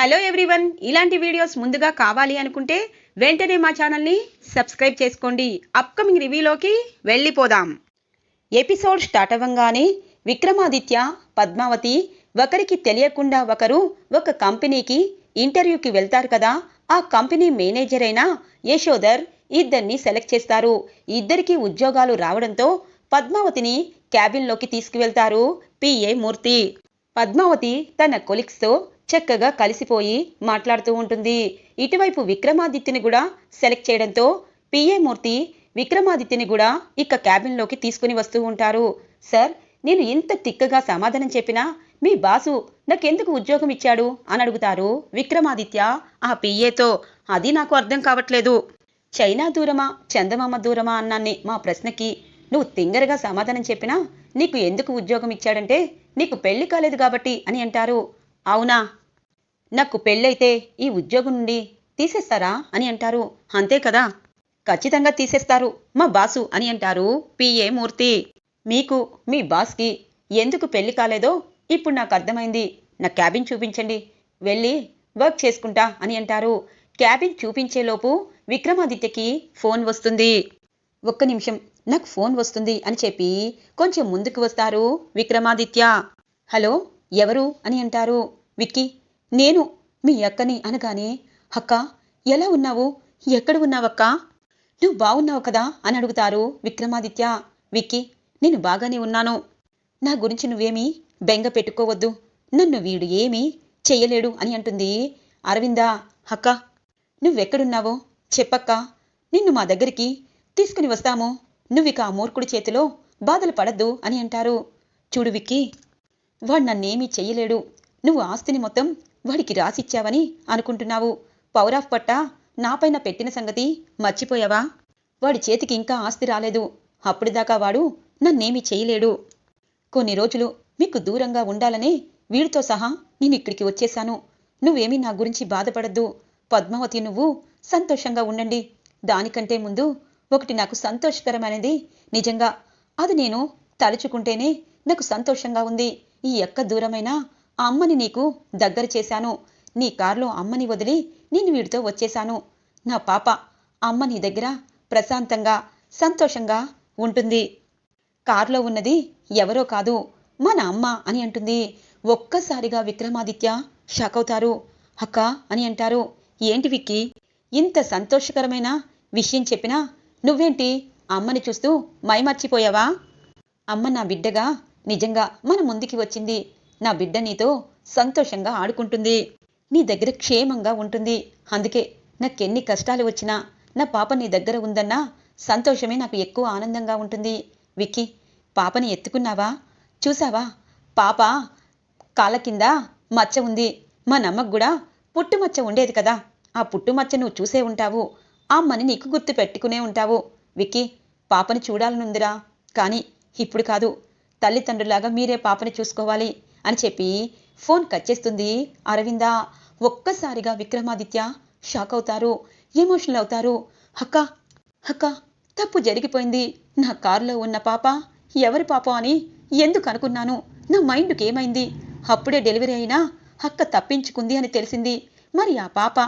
Hello everyone ఇలాంటి videos ముందుగా కావాలి అనుకుంటే వెంటనే మా ఛానల్ని సబ్స్క్రైబ్ చేసుకోండి. అప్కమింగ్ రివ్యూలోకి వెళ్ళిపోదాం. ఎపిసోడ్ స్టార్ట్ అవ్వగానే విక్రమాదిత్య పద్మావతి ఒకరికి తెలియకుండా ఒకరు ఒక కంపెనీకి ఇంటర్వ్యూకి వెళ్తారు కదా ఆ కంపెనీ మేనేజర్ అయిన యశోదర్ ఇద్దరిని సెలెక్ట్ చేస్తారు. ఇద్దరికి ఉద్యోగాలు రావడంతో పద్మావతిని క్యాబిన్లోకి తీసుకువెళ్తారు పిఏ మూర్తి. పద్మావతి తన కొలిక్స్తో చక్కగా కలిసిపోయి మాట్లాడుతూ ఉంటుంది. ఇటువైపు విక్రమాదిత్యని కూడా సెలెక్ట్ చేయడంతో పిఏ మూర్తి విక్రమాదిత్యని కూడా ఇక క్యాబిన్లోకి తీసుకుని వస్తూ ఉంటారు. సార్ నేను ఇంత తిక్కగా సమాధానం చెప్పినా మీ బాసు నాకెందుకు ఉద్యోగం ఇచ్చాడు? అని అడుగుతారు విక్రమాదిత్య ఆ పిఏతో అది నాకు అర్థం కావట్లేదు. చైనా దూరమా చందమామ దూరమా అన్నాన్ని మా ప్రశ్నకి నువ్వు తింగరగా సమాధానం చెప్పినా నీకు ఎందుకు ఉద్యోగం ఇచ్చాడంటే నీకు పెళ్ళి కాలేదు కాబట్టి అని అంటారు. అవునా? నాకు పెళ్ళైతే ఈ ఉద్యోగం నుండి తీసేస్తారా అని అంటారు. అంతే కదా? ఖచ్చితంగా తీసేస్తారు మా బాసు అని అంటారు పిఏ మూర్తి. మీకు మీ బాస్కి ఎందుకు పెళ్ళి కాలేదో ఇప్పుడు నాకు అర్థమైంది. నా క్యాబిన్ చూపించండి వెళ్ళి వర్క్ చేసుకుంటా అని అంటారు. క్యాబిన్ చూపించేలోపు విక్రమాదిత్యకి ఫోన్ వస్తుంది. ఒక్క నిమిషం నాకు ఫోన్ వస్తుంది అని చెప్పి కొంచెం ముందుకు వస్తారు విక్రమాదిత్య. హలో ఎవరు అని అంటారు. విక్కీ నేను మీ అక్కని అనగానే అక్క ఎలా ఉన్నావు? ఎక్కడ ఉన్నావక్క? నువ్వు బాగున్నావు కదా? అని అడుగుతారు విక్రమాదిత్య. విక్కీ నేను బాగానే ఉన్నాను. నా గురించి నువ్వేమీ బెంగ పెట్టుకోవద్దు. నన్ను వీడు ఏమీ చెయ్యలేడు అని అంటుంది అరవిందా. అక్క నువ్వెక్కడున్నావో చెప్పక్క. నిన్ను మా దగ్గరికి తీసుకుని వస్తాము. నువ్విక ఆ మూర్ఖుడి చేతిలో బాధలు పడద్దు అని అంటారు. చూడు విక్కీ వాడు నన్నేమీ చెయ్యలేడు. నువ్వు ఆస్తిని మొత్తం వాడికి రాసిచ్చావని అనుకుంటున్నావు. పవర్ ఆఫ్ పట్టా నాపైన పెట్టిన సంగతి మర్చిపోయావా? వాడి చేతికి ఇంకా ఆస్తి రాలేదు. అప్పటిదాకా వాడు నన్నేమీ చేయలేడు. కొన్ని రోజులు మీకు దూరంగా ఉండాలనే వీడితో సహా నేను ఇక్కడికి వచ్చేశాను. నువ్వేమీ నా గురించి బాధపడద్దు. పద్మావతి నువ్వు సంతోషంగా ఉండండి. దానికంటే ముందు ఒకటి నాకు సంతోషకరమైనది నిజంగా. అది నేను తలుచుకుంటేనే నాకు సంతోషంగా ఉంది. ఈ ఎక్క దూరమైనా ఆ అమ్మని నీకు దగ్గర చేశాను. నీ కారులో అమ్మని వదిలి నేను వీడితో వచ్చేశాను. నా పాప అమ్మ నీ దగ్గర ప్రశాంతంగా సంతోషంగా ఉంటుంది. కారులో ఉన్నది ఎవరో కాదు మన అమ్మ అని అంటుంది. ఒక్కసారిగా విక్రమాదిత్య షాక్ అవుతారు. అక్క అని అంటారు. ఏంటి విక్కి ఇంత సంతోషకరమైన విషయం చెప్పినా నువ్వేంటి అమ్మని చూస్తూ మైమర్చిపోయావా? అమ్మ నా బిడ్డగా నిజంగా మన ముందుకి వచ్చింది. నా బిడ్డ నీతో సంతోషంగా ఆడుకుంటుంది. నీ దగ్గర క్షేమంగా ఉంటుంది. అందుకే నాకెన్ని కష్టాలు వచ్చినా నా పాప నీ దగ్గర ఉందన్నా సంతోషమే నాకు ఎక్కువ ఆనందంగా ఉంటుంది. విక్కీ పాపని ఎత్తుకున్నావా? చూసావా? పాప కాళ్ళ కింద మచ్చ ఉంది. మా నమ్మకు కూడా పుట్టుమచ్చ ఉండేది కదా. ఆ పుట్టుమచ్చ నువ్వు చూసే ఉంటావు. ఆ అమ్మని నీకు గుర్తు పెట్టుకునే ఉంటావు. విక్కీ పాపని చూడాలనుందిరా. కానీ ఇప్పుడు కాదు. తల్లిదండ్రులాగా మీరే పాపని చూసుకోవాలి. అని చెప్పి ఫోన్ కట్ చేస్తుంది. అరవింద ఒక్కసారిగా విక్రమాదిత్య షాక్ అవుతారు ఎమోషనల్ అవుతారు. అక్క అక్క తప్పు జరిగిపోయింది. నా కారులో ఉన్న పాప ఎవరి పాప అని ఎందుకు అనుకున్నాను? నా మైండ్కి ఏమైంది? అప్పుడే డెలివరీ అయినా అక్క తప్పించుకుంది అని తెలిసింది. మరి ఆ పాప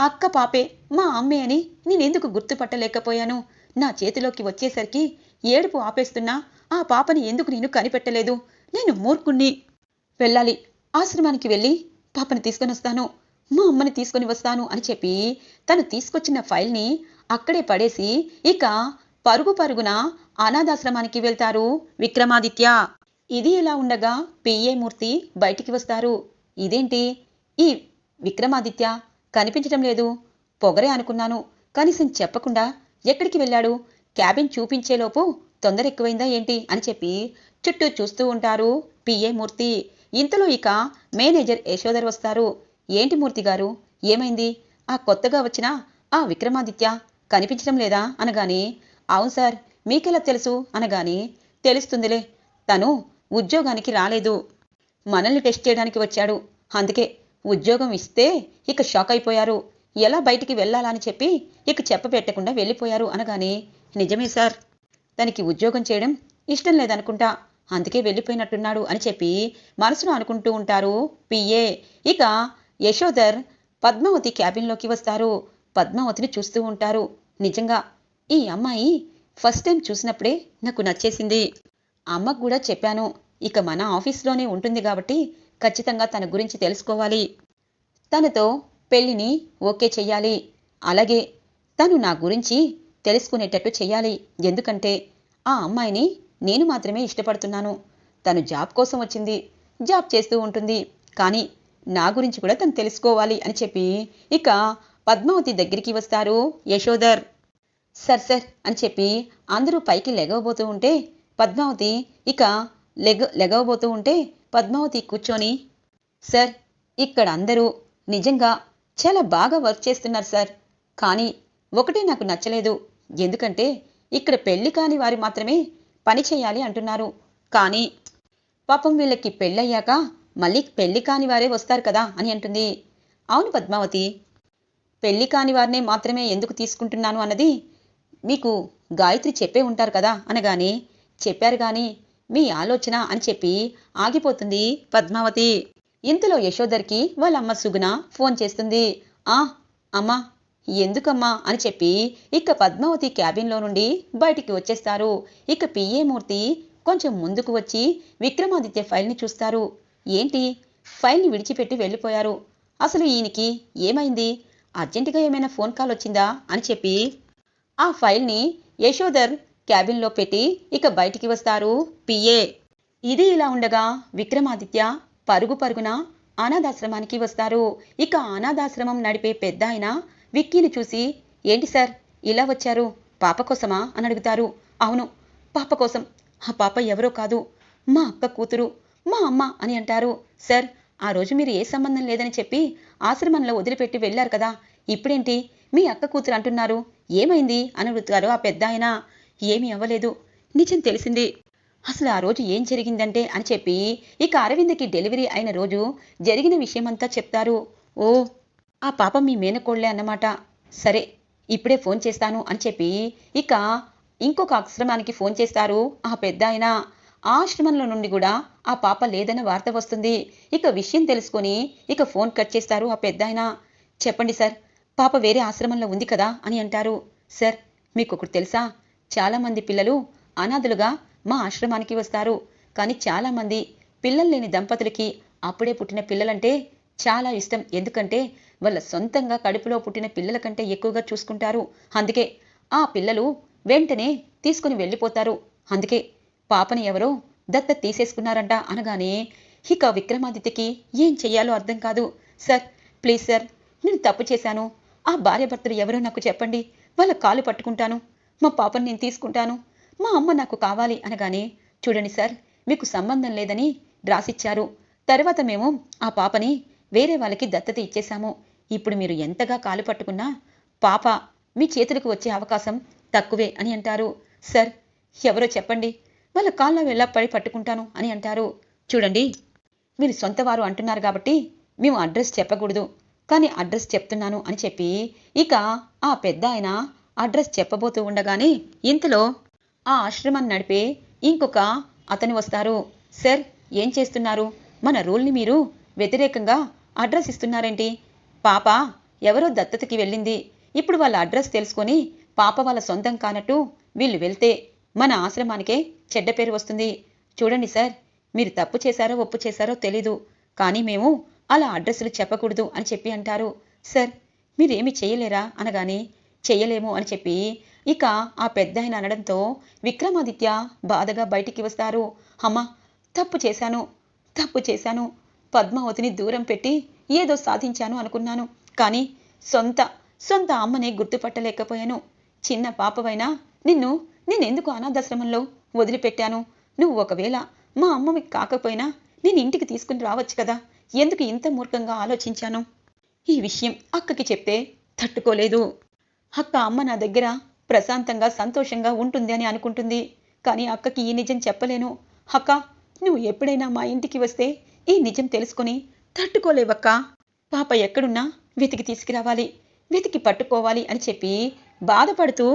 అక్క పాపే మా అమ్మే అని నేనెందుకు గుర్తుపట్టలేకపోయాను? నా చేతిలోకి వచ్చేసరికి ఏడుపు ఆపేస్తున్నా. ఆ పాపని ఎందుకు నేను కనిపెట్టలేదు? నేను మూర్ఖుణ్ణి. వెళ్ళాలి. ఆశ్రమానికి వెళ్ళి పాపని తీసుకొని వస్తాను. మా అమ్మని తీసుకొని వస్తాను అని చెప్పి తను తీసుకొచ్చిన ఫైల్ని అక్కడే పడేసి ఇక పరుగు పరుగున అనాథాశ్రమానికి వెళ్తారు విక్రమాదిత్య. ఇది ఎలా ఉండగా పిఏ మూర్తి బయటికి వస్తారు. ఇదేంటి? ఈ విక్రమాదిత్య కనిపించడం లేదు. పొగరే అనుకున్నాను. కనీసం చెప్పకుండా ఎక్కడికి వెళ్ళాడు? క్యాబిన్ చూపించేలోపు తొందర ఎక్కువైందా ఏంటి అని చెప్పి చుట్టూ చూస్తూ ఉంటారు పిఏ మూర్తి. ఇంతలో ఇక మేనేజర్ యశోధర్ వస్తారు. ఏంటి మూర్తి గారు? ఏమైంది? ఆ కొత్తగా వచ్చిన ఆ విక్రమాదిత్య కనిపించడం లేదా అనగాని అవును సార్ మీకెలా తెలుసు? అనగాని తెలుస్తుందిలే తను ఉద్యోగానికి రాలేదు. మనల్ని టెస్ట్ చేయడానికి వచ్చాడు. అందుకే ఉద్యోగం ఇస్తే ఇక షాక్ అయిపోయారు. ఎలా బయటికి వెళ్ళాలని చెప్పి ఇక చెప్పబెట్టకుండా వెళ్ళిపోయారు అనగానే నిజమే సార్ తనకి ఉద్యోగం చేయడం ఇష్టం లేదనుకుంటా. అందుకే వెళ్ళిపోయినట్టున్నాడు అని చెప్పి మనసులో అనుకుంటూ ఉంటారు పిఏ. ఇక యశోధర్ పద్మావతి క్యాబిన్లోకి వస్తారు. పద్మావతిని చూస్తూ ఉంటారు. నిజంగా ఈ అమ్మాయి ఫస్ట్ టైం చూసినప్పుడే నాకు నచ్చేసింది. అమ్మకు కూడా చెప్పాను ఇక మన ఆఫీస్లోనే ఉంటుంది కాబట్టి ఖచ్చితంగా తన గురించి తెలుసుకోవాలి. తనతో పెళ్ళిని ఓకే చెయ్యాలి. అలాగే తను నా గురించి తెలుసుకునేటట్టు చెయ్యాలి. ఎందుకంటే ఆ అమ్మాయిని నేను మాత్రమే ఇష్టపడుతున్నాను. తను జాబ్ కోసం వచ్చింది. జాబ్ చేస్తూ ఉంటుంది. కానీ నా గురించి కూడా తను తెలుసుకోవాలి అని చెప్పి ఇక పద్మావతి దగ్గరికి వస్తారు యశోదర్ సర్ సర్ అని చెప్పి అందరూ పైకి లెగవబోతూ ఉంటే పద్మావతి ఇక లెగ లెగవబోతూ ఉంటే పద్మావతి కూర్చొని సార్ ఇక్కడ అందరూ నిజంగా చాలా బాగా వర్క్ చేస్తున్నారు సార్. కానీ ఒకటే నాకు నచ్చలేదు. ఎందుకంటే ఇక్కడ పెళ్ళి కాని వారు మాత్రమే పని చేయాలి అంటున్నారు. కానీ పాపం వీళ్ళకి పెళ్ళయ్యాక మళ్ళీ పెళ్ళి కాని వారే వస్తారు కదా అని అంటుంది. అవును పద్మావతి పెళ్ళి కాని వారినే మాత్రమే ఎందుకు తీసుకుంటున్నాను అన్నది మీకు గాయత్రి చెప్పే ఉంటారు కదా అనగానే చెప్పారు కానీ మీ ఆలోచన అని చెప్పి ఆగిపోతుంది పద్మావతి. ఇంతలో యశోదర్కి వాళ్ళ అమ్మ సుగుణ ఫోన్ చేస్తుంది. ఆ అమ్మా ఎందుకమ్మా అని చెప్పి ఇక పద్మావతి క్యాబిన్లో నుండి బయటికి వచ్చేస్తారు. ఇక పిఏ మూర్తి కొంచెం ముందుకు వచ్చి విక్రమాదిత్య ఫైల్ని చూస్తారు. ఏంటి? ఫైల్ని విడిచిపెట్టి వెళ్ళిపోయారు. అసలు ఈయనకి ఏమైంది? అర్జెంటుగా ఏమైనా ఫోన్ కాల్ వచ్చిందా అని చెప్పి ఆ ఫైల్ని యశోదర్ క్యాబిన్లో పెట్టి ఇక బయటికి వస్తారు పిఏ ఇది ఇలా ఉండగా విక్రమాదిత్య పరుగు పరుగున అనాథాశ్రమానికి వస్తారు. ఇక అనాథాశ్రమం నడిపే పెద్ద విక్కీని చూసి ఏంటి సార్? ఇలా వచ్చారు? పాప కోసమా? అని అడుగుతారు. అవును పాప కోసం. ఆ పాప ఎవరో కాదు. మా అక్క కూతురు మా అమ్మ అని అంటారు. సార్ ఆ రోజు మీరు ఏ సంబంధం లేదని చెప్పి ఆశ్రమంలో వదిలిపెట్టి వెళ్ళారు కదా. ఇప్పుడేంటి? మీ అక్క కూతురు అంటున్నారు. ఏమైంది? అని అడుగుతారు ఆ పెద్ద ఆయన. ఏమీ అవ్వలేదు. నిజం తెలిసింది. అసలు ఆ రోజు ఏం జరిగిందంటే అని చెప్పి ఇక అరవింద్కి డెలివరీ అయిన రోజు జరిగిన విషయమంతా చెప్తారు. ఓ ఆ పాప మీ మేనకోళ్ళే అన్నమాట. సరే ఇప్పుడే ఫోన్ చేస్తాను అని చెప్పి ఇక ఇంకొక ఆశ్రమానికి ఫోన్ చేస్తారు ఆ పెద్ద ఆయన ఆ ఆశ్రమంలో నుండి కూడా ఆ పాప లేదన్న వార్త వస్తుంది. ఇక విషయం తెలుసుకొని ఇక ఫోన్ కట్ చేస్తారు ఆ పెద్ద ఆయన చెప్పండి సార్ పాప వేరే ఆశ్రమంలో ఉంది కదా అని అంటారు. సార్ మీకు ఒకటి తెలుసా? చాలామంది పిల్లలు అనాథలుగా మా ఆశ్రమానికి వస్తారు. కానీ చాలామంది పిల్లలు లేని దంపతులకి అప్పుడే పుట్టిన పిల్లలంటే చాలా ఇష్టం. ఎందుకంటే వాళ్ళ సొంతంగా కడుపులో పుట్టిన పిల్లల కంటే ఎక్కువగా చూసుకుంటారు. అందుకే ఆ పిల్లలు వెంటనే తీసుకుని వెళ్ళిపోతారు. అందుకే పాపని ఎవరో దత్త తీసేసుకున్నారంట అనగానే ఇక విక్రమాదిత్యకి ఏం చెయ్యాలో అర్థం కాదు. సార్ ప్లీజ్ సార్ నేను తప్పు చేశాను. ఆ భార్యాభర్తలు ఎవరో నాకు చెప్పండి. వాళ్ళ కాలు పట్టుకుంటాను. మా పాపని నేను తీసుకుంటాను. మా అమ్మ నాకు కావాలి అనగానే చూడండి సార్ మీకు సంబంధం లేదని రాసిచ్చారు. తర్వాత మేము ఆ పాపని వేరే వాళ్ళకి దత్తత ఇచ్చేశాము. ఇప్పుడు మీరు ఎంతగా కాలు పట్టుకున్నా పాప మీ చేతులకు వచ్చే అవకాశం తక్కువే అని అంటారు. సార్ ఎవరో చెప్పండి. వాళ్ళ కాళ్ళ వెళ్ళ పడి పట్టుకుంటాను అని అంటారు. చూడండి మీరు సొంత వారు అంటున్నారు కాబట్టి మేము అడ్రస్ చెప్పకూడదు. కానీ అడ్రస్ చెప్తున్నాను అని చెప్పి ఇక ఆ పెద్ద ఆయన అడ్రస్ చెప్పబోతూ ఉండగానే ఇంతలో ఆ ఆశ్రమం నడిపే ఇంకొక అతను వస్తారు. సార్ ఏం చేస్తున్నారు? మన రూల్ని మీరు వ్యతిరేకంగా అడ్రస్ ఇస్తున్నారేంటి? పాప ఎవరో దత్తతకి వెళ్ళింది. ఇప్పుడు వాళ్ళ అడ్రస్ తెలుసుకొని పాప వాళ్ళ సొంతం కానట్టు వీళ్ళు వెళ్తే మన ఆశ్రమానికే చెడ్డ పేరు వస్తుంది. చూడండి సార్ మీరు తప్పు చేశారో ఒప్పు చేశారో తెలీదు. కానీ మేము అలా అడ్రస్లు చెప్పకూడదు అని చెప్పి అంటారు. సార్ మీరేమి చేయలేరా? అనగానే చెయ్యలేము అని చెప్పి ఇక ఆ పెద్ద ఆయన అనడంతో విక్రమాదిత్య బాధగా బయటికి వస్తారు. అమ్మ తప్పు చేశాను తప్పు చేశాను పద్మావతిని దూరం పెట్టి ఏదో సాధించాను అనుకున్నాను. కానీ సొంత సొంత అమ్మనే గుర్తుపట్టలేకపోయాను. చిన్న పాపవైనా నిన్ను నేనెందుకు అనాథాశ్రమంలో వదిలిపెట్టాను? నువ్వు ఒకవేళ మా అమ్మవి కాకపోయినా నేను ఇంటికి తీసుకుని రావచ్చు కదా? ఎందుకు ఇంత మూర్ఖంగా ఆలోచించాను? ఈ విషయం అక్కకి చెప్తే తట్టుకోలేదు. అక్క అమ్మ నా దగ్గర ప్రశాంతంగా సంతోషంగా ఉంటుంది అని అనుకుంటుంది. కానీ అక్కకి ఈ నిజం చెప్పలేను. అక్క నువ్వు ఎప్పుడైనా మా ఇంటికి వస్తే ఈ నిజం తెలుసుకుని తట్టుకోలేవక్క. పాప ఎక్కడున్నా వెతికి తీసుకురావాలి వెతికి పట్టుకోవాలి అని చెప్పి బాధపడుతూ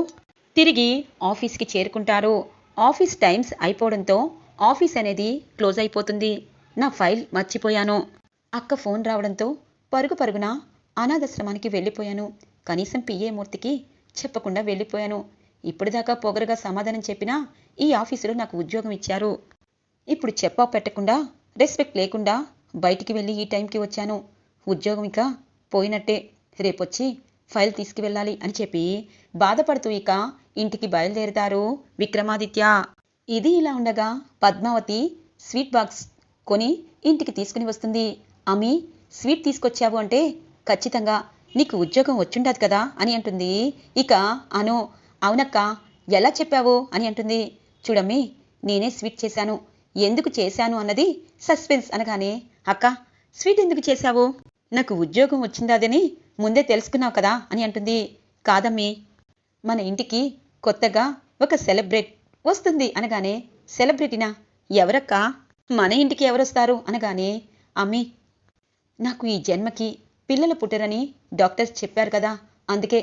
తిరిగి ఆఫీస్కి చేరుకుంటారు. ఆఫీస్ టైమ్స్ అయిపోవడంతో ఆఫీస్ అనేది క్లోజ్ అయిపోతుంది. నా ఫైల్ మర్చిపోయాను. అక్క ఫోన్ రావడంతో పరుగు పరుగున అనాథాశ్రమానికి వెళ్ళిపోయాను. కనీసం పిఏ మూర్తికి చెప్పకుండా వెళ్ళిపోయాను. ఇప్పటిదాకా పొగరుగా సమాధానం చెప్పినా ఈ ఆఫీసులో నాకు ఉద్యోగం ఇచ్చారు. ఇప్పుడు చెప్పా పెట్టకుండా రెస్పెక్ట్ లేకుండా బయటికి వెళ్ళి ఈ టైంకి వచ్చాను. ఉద్యోగం ఇక పోయినట్టే. రేపొచ్చి ఫైల్ తీసుకువెళ్ళాలి అని చెప్పి బాధపడుతూ ఇక ఇంటికి బయలుదేరుతారు విక్రమాదిత్య. ఇది ఇలా ఉండగా పద్మావతి స్వీట్ బాక్స్ కొని ఇంటికి తీసుకుని వస్తుంది. అమ్మి స్వీట్ తీసుకొచ్చావు అంటే ఖచ్చితంగా నీకు ఉద్యోగం వచ్చుండదు కదా అని అంటుంది. ఇక అను అవునక్క ఎలా చెప్పావు అని అంటుంది. చూడమ్మి నేనే స్వీట్ చేశాను. ఎందుకు చేశాను అన్నది సస్పెన్స్ అనగానే అక్క స్వీట్ ఎందుకు చేశావు? నాకు ఉద్యోగం వచ్చిందాదని ముందే తెలుసుకున్నావు కదా అని అంటుంది. కాదమ్మీ మన ఇంటికి కొత్తగా ఒక సెలబ్రేట్ వస్తుంది అనగానే సెలబ్రిటీనా? ఎవరక్కా? మన ఇంటికి ఎవరొస్తారు? అనగానే అమ్మీ నాకు ఈ జన్మకి పిల్లలు పుట్టరని డాక్టర్స్ చెప్పారు కదా అందుకే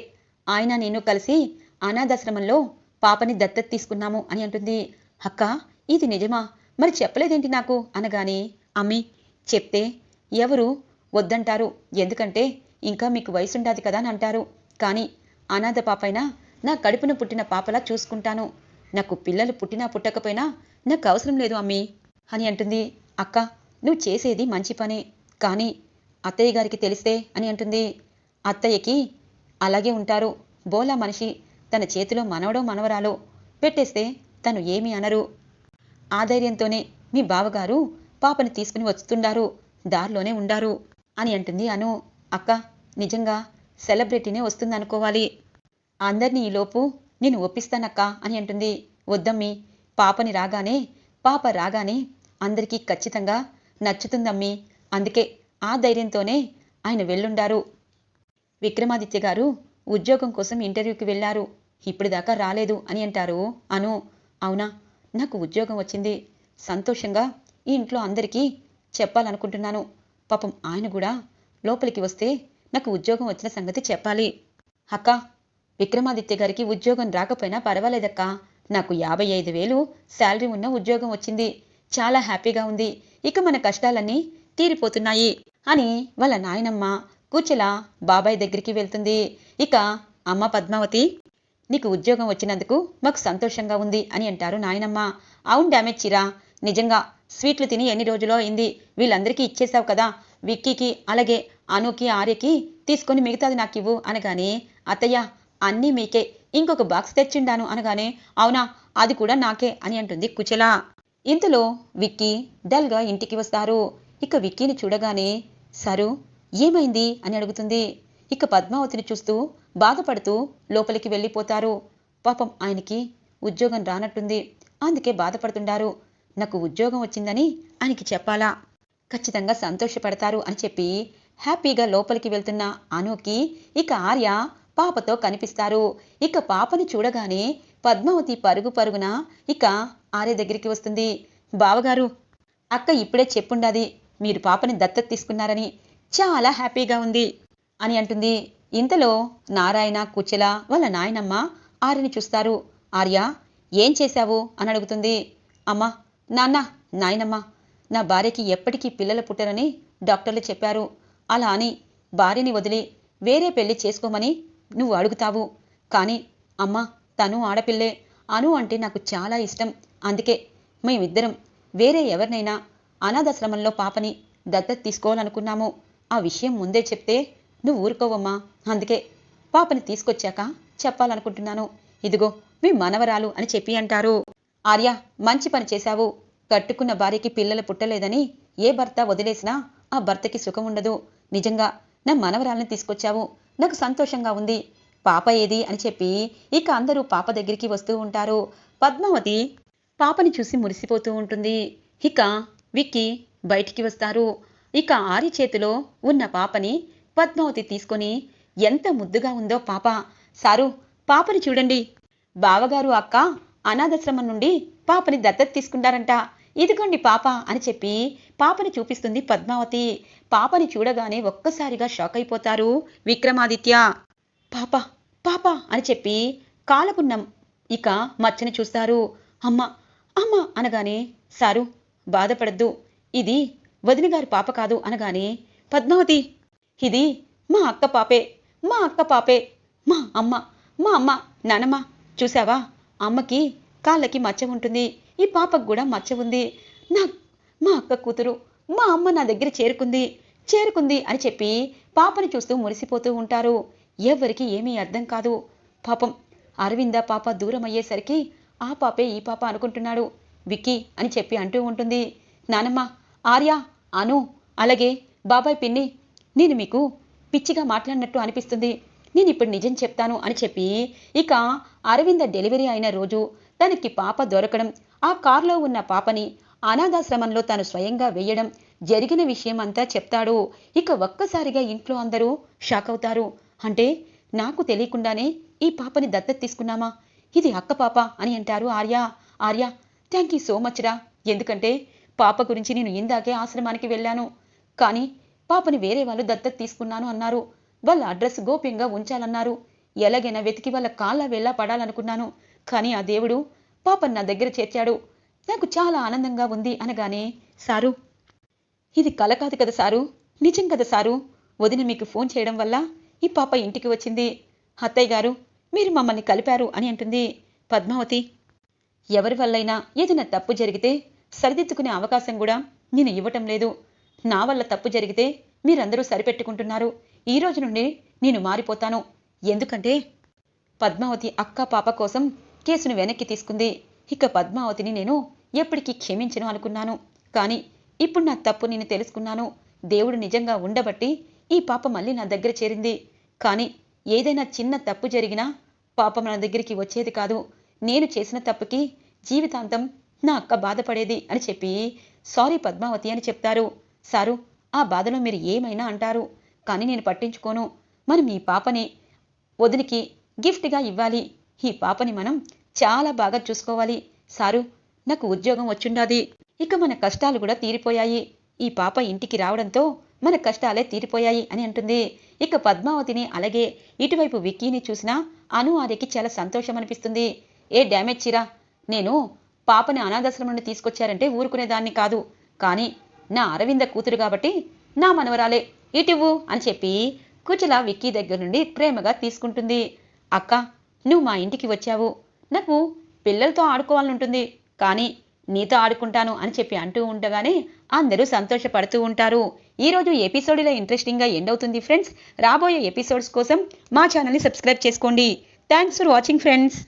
ఆయన నేను కలిసి అనాథాశ్రమంలో పాపని దత్తత తీసుకున్నాము అని అంటుంది. అక్క ఇది నిజమా? మరి చెప్పలేదేంటి నాకు? అనగానే అమ్మి చెప్తే ఎవరు వద్దంటారు? ఎందుకంటే ఇంకా మీకు వయసుండాది కదా అని అంటారు. కానీ అనాథ పాపైనా నా కడుపున పుట్టిన పాపలా చూసుకుంటాను. నాకు పిల్లలు పుట్టినా పుట్టకపోయినా నాకు అవసరం లేదు అమ్మి అని అంటుంది. అక్క నువ్వు చేసేది మంచి పనే. కానీ అత్తయ్య గారికి తెలిస్తే అని అంటుంది. అత్తయ్యకి అలాగే ఉంటారు. బోలా మనిషి తన చేతిలో మనవడో మనవరాలో పెట్టేస్తే తను ఏమీ అనరు. ఆ ధైర్యంతోనే మీ బావగారు పాపని తీసుకుని వస్తుండారు దారిలోనే ఉండారు అని అంటుంది అను. అక్క నిజంగా సెలబ్రిటీనే వస్తుందనుకోవాలి. అందరినీ ఈలోపు నేను ఒప్పిస్తానక్క అని అంటుంది. వద్దమ్మి పాపని రాగానే పాప రాగానే అందరికీ ఖచ్చితంగా నచ్చుతుందమ్మి. అందుకే ఆ ధైర్యంతోనే ఆయన వెళ్ళుండారు. విక్రమాదిత్య గారు ఉద్యోగం కోసం ఇంటర్వ్యూకి వెళ్ళారు. ఇప్పటిదాకా రాలేదు అని అంటారు అను. అవునా? నాకు ఉద్యోగం వచ్చింది. సంతోషంగా ఈ ఇంట్లో అందరికీ చెప్పాలనుకుంటున్నాను. పాపం ఆయన కూడా లోపలికి వస్తే నాకు ఉద్యోగం వచ్చిన సంగతి చెప్పాలి. అక్క విక్రమాదిత్య గారికి ఉద్యోగం రాకపోయినా పర్వాలేదక్కా. నాకు యాభై ఐదు వేలు శాలరీ ఉన్న ఉద్యోగం వచ్చింది. చాలా హ్యాపీగా ఉంది. ఇక మన కష్టాలన్నీ తీరిపోతున్నాయి అని వాళ్ళ నాయనమ్మ కూచెల బాబాయ్ దగ్గరికి వెళ్తుంది. ఇక అమ్మ పద్మావతి నీకు ఉద్యోగం వచ్చినందుకు మాకు సంతోషంగా ఉంది అని అంటారు నాయనమ్మ. అవును డ్యామేజ్ చిరా నిజంగా స్వీట్లు తిని ఎన్ని రోజులో అయింది? వీళ్ళందరికీ ఇచ్చేసావు కదా విక్కీకి అలాగే అనుకి ఆర్యకి తీసుకొని మిగతాది నాకు ఇవ్వు అనగానే అత్తయ్య అన్నీ మీకే ఇంకొక బాక్స్ తెచ్చిండాను అనగానే అవునా అది కూడా నాకే అని అంటుంది కుచల. ఇంతలో విక్కీ డల్గా ఇంటికి వస్తారు. ఇక విక్కీని చూడగానే సరు ఏమైంది? అని అడుగుతుంది. ఇక పద్మావతిని చూస్తూ బాధపడుతూ లోపలికి వెళ్ళిపోతారు. పాపం ఆయనకి ఉద్యోగం రానట్టుంది. అందుకే బాధపడుతుండారు నాకు ఉద్యోగం వచ్చిందని ఆయనకి చెప్పాలా? ఖచ్చితంగా సంతోషపడతారు అని చెప్పి హ్యాపీగా లోపలికి వెళ్తున్న అనుకి ఇక ఆర్య పాపతో కనిపిస్తారు. ఇక పాపని చూడగానే పద్మావతి పరుగు పరుగున ఇక ఆర్య దగ్గరికి వస్తుంది. బావగారు అక్క ఇప్పుడే చెప్పుండాది. మీరు పాపని దత్తత తీసుకున్నారని చాలా హ్యాపీగా ఉంది. అని అంటుంది. ఇంతలో నారాయణ కుచెల వాళ్ళ నాయనమ్మ ఆర్యని చూస్తారు. ఆర్య ఏం చేశావు? అని అడుగుతుంది. అమ్మా నాన్న నాయనమ్మ నా భార్యకి ఎప్పటికీ పిల్లలు పుట్టరని డాక్టర్లు చెప్పారు. అలా అని భార్యని వదిలి వేరే పెళ్ళి చేసుకోమని నువ్వు అడుగుతావు. కానీ అమ్మ తను ఆడపిల్లే. అను అంటే నాకు చాలా ఇష్టం. అందుకే మేమిద్దరం వేరే ఎవరినైనా అనాథాశ్రమంలో పాపని దత్తత తీసుకోవాలనుకున్నాము. ఆ విషయం ముందే చెప్తే నువ్వు ఊరుకోవమ్మా. అందుకే పాపని తీసుకొచ్చాక చెప్పాలనుకుంటున్నాను. ఇదిగో మీ మనవరాలు అని చెప్పి అంటారు. ఆర్య మంచి పని చేశావు. కట్టుకున్న భార్యకి పిల్లలు పుట్టలేదని ఏ భర్త వదిలేసినా ఆ భర్తకి సుఖం ఉండదు. నిజంగా నా మనవరాలను తీసుకొచ్చావు. నాకు సంతోషంగా ఉంది. పాప ఏది అని చెప్పి ఇక అందరూ పాప దగ్గరికి వస్తూ ఉంటారు. పద్మావతి పాపని చూసి మురిసిపోతూ ఉంటుంది. ఇక విక్కి బయటికి వస్తారు. ఇక ఆరి చేతిలో ఉన్న పాపని పద్మావతి తీసుకొని ఎంత ముద్దుగా ఉందో పాప. సారు పాపని చూడండి. బావగారు అక్క అనాథాశ్రమం నుండి పాపని దత్తత తీసుకుంటారంట ఇదిగోండి పాప అని చెప్పి పాపని చూపిస్తుంది పద్మావతి. పాపని చూడగానే ఒక్కసారిగా షాక్ అయిపోతారు విక్రమాదిత్య. పాప పాప అని చెప్పి కాలకున్నం ఇక మచ్చని చూస్తారు. అమ్మ అమ్మ అనగానే సారు బాధపడద్దు. ఇది వదిన గారి పాప కాదు అనగానే పద్మావతి ఇది మా అక్క పాపే మా అక్క పాపే మా అమ్మ మా అమ్మ నానమ్మ చూసావా అమ్మకి కాళ్ళకి మచ్చ ఉంటుంది ఈ పాపకు కూడా మచ్చ ఉంది. నా మా అక్క కూతురు మా అమ్మ నా దగ్గర చేరుకుంది చేరుకుంది అని చెప్పి పాపని చూస్తూ మురిసిపోతూ ఉంటారు. ఎవరికి ఏమీ అర్థం కాదు. పాపం అరవింద పాప దూరం అయ్యేసరికి ఆ పాపే ఈ పాప అనుకుంటున్నాడు. విక్కీ అని చెప్పి అంటూ ఉంటుంది. నానమ్మ ఆర్య అను అలాగే బాబాయ్ పిన్ని నేను మీకు పిచ్చిగా మాట్లాడినట్టు అనిపిస్తుంది. నేను ఇప్పుడు నిజం చెప్తాను అని చెప్పి ఇక అరవింద డెలివరీ అయిన రోజు తనకి పాప దొరకడం ఆ కారులో ఉన్న పాపని అనాథాశ్రమంలో తాను స్వయంగా వేయడం జరిగిన విషయం అంతా చెప్తాడు. ఇక ఒక్కసారిగా ఇంట్లో అందరూ షాక్ అవుతారు. అంటే నాకు తెలియకుండానే ఈ పాపని దత్తత తీసుకున్నామా? ఇది అక్క పాప అని అంటారు Arya. Arya thank you so much రా ఎందుకంటే పాప గురించి నేను ఇందాకే ఆశ్రమానికి వెళ్ళాను. కానీ పాపని వేరే వాళ్ళు దత్తత తీసుకున్నాను అన్నారు. వాళ్ళ అడ్రస్ గోప్యంగా ఉంచాలన్నారు. ఎలాగైనా వెతికి వాళ్ళ కాళ్ళ వేళ్ళ పడాలనుకున్నాను. కానీ ఆ దేవుడు పాపను నా దగ్గర చేర్చాడు. నాకు చాలా ఆనందంగా ఉంది అనగానే సారు ఇది కల కాదు కదా సారు? నిజం కదా సారు? వదిన మీకు ఫోన్ చేయడం వల్ల ఈ పాప ఇంటికి వచ్చింది. అత్తయ్య గారు మీరు మమ్మల్ని కలిపారు అని అంటుంది పద్మావతి. ఎవరి వల్లైనా ఏదైనా తప్పు జరిగితే సరిదిద్దుకునే అవకాశం కూడా నేను ఇవ్వటం లేదు. నా వల్ల తప్పు జరిగితే మీరందరూ సరిపెట్టుకుంటున్నారు. ఈ రోజు నుండి నేను మారిపోతాను. ఎందుకంటే పద్మావతి అక్క పాప కోసం కేసును వెనక్కి తీసుకుంది. ఇక పద్మావతిని నేను ఎప్పటికీ క్షమించను అనుకున్నాను. కానీ ఇప్పుడు నా తప్పు నేను తెలుసుకున్నాను. దేవుడు నిజంగా ఉండబట్టి ఈ పాప మళ్ళీ నా దగ్గర చేరింది. కానీ ఏదైనా చిన్న తప్పు జరిగినా పాపం నా దగ్గరికి వచ్చేది కాదు. నేను చేసిన తప్పుకి జీవితాంతం నా అక్క బాధపడేది అని చెప్పి సారీ పద్మావతి అని చెప్తారు. సారు ఆ బాధలో మీరు ఏమైనా అంటారు? కానీ నేను పట్టించుకోను. మనం ఈ పాపని వదినికి గిఫ్ట్గా ఇవ్వాలి. ఈ పాపని మనం చాలా బాగా చూసుకోవాలి. సారు నాకు ఉద్యోగం వచ్చుండాది. ఇక మన కష్టాలు కూడా తీరిపోయాయి. ఈ పాప ఇంటికి రావడంతో మన కష్టాలే తీరిపోయాయి అని అంటుంది. ఇక పద్మావతిని అలాగే ఇటువైపు విక్కీని చూసినా అను ఆర్యకి చాలా సంతోషం అనిపిస్తుంది. ఏ డ్యామేజ్ చిరా? నేను పాపని అనాథాశ్రమం నుండి తీసుకొచ్చారంటే ఊరుకునేదాన్ని కాదు. కానీ నా అరవింద కూతురు కాబట్టి నా మనవరాలే ఇటివ్వు అని చెప్పి కుచల విక్కీ దగ్గర నుండి ప్రేమగా తీసుకుంటుంది. అక్క నువ్వు మా ఇంటికి వచ్చావు. నాకు పిల్లలతో ఆడుకోవాలనుంటుంది. కానీ నీతో ఆడుకుంటాను అని చెప్పి అంటూ ఉండగానే అందరూ సంతోషపడుతూ ఉంటారు. ఈ రోజు ఎపిసోడ్ ఇలా ఇంట్రెస్టింగ్గా ఎండ్ అవుతుంది ఫ్రెండ్స్. రాబోయే ఎపిసోడ్స్ కోసం మా ఛానల్ని సబ్స్క్రైబ్ చేసుకోండి. Thanks for watching friends.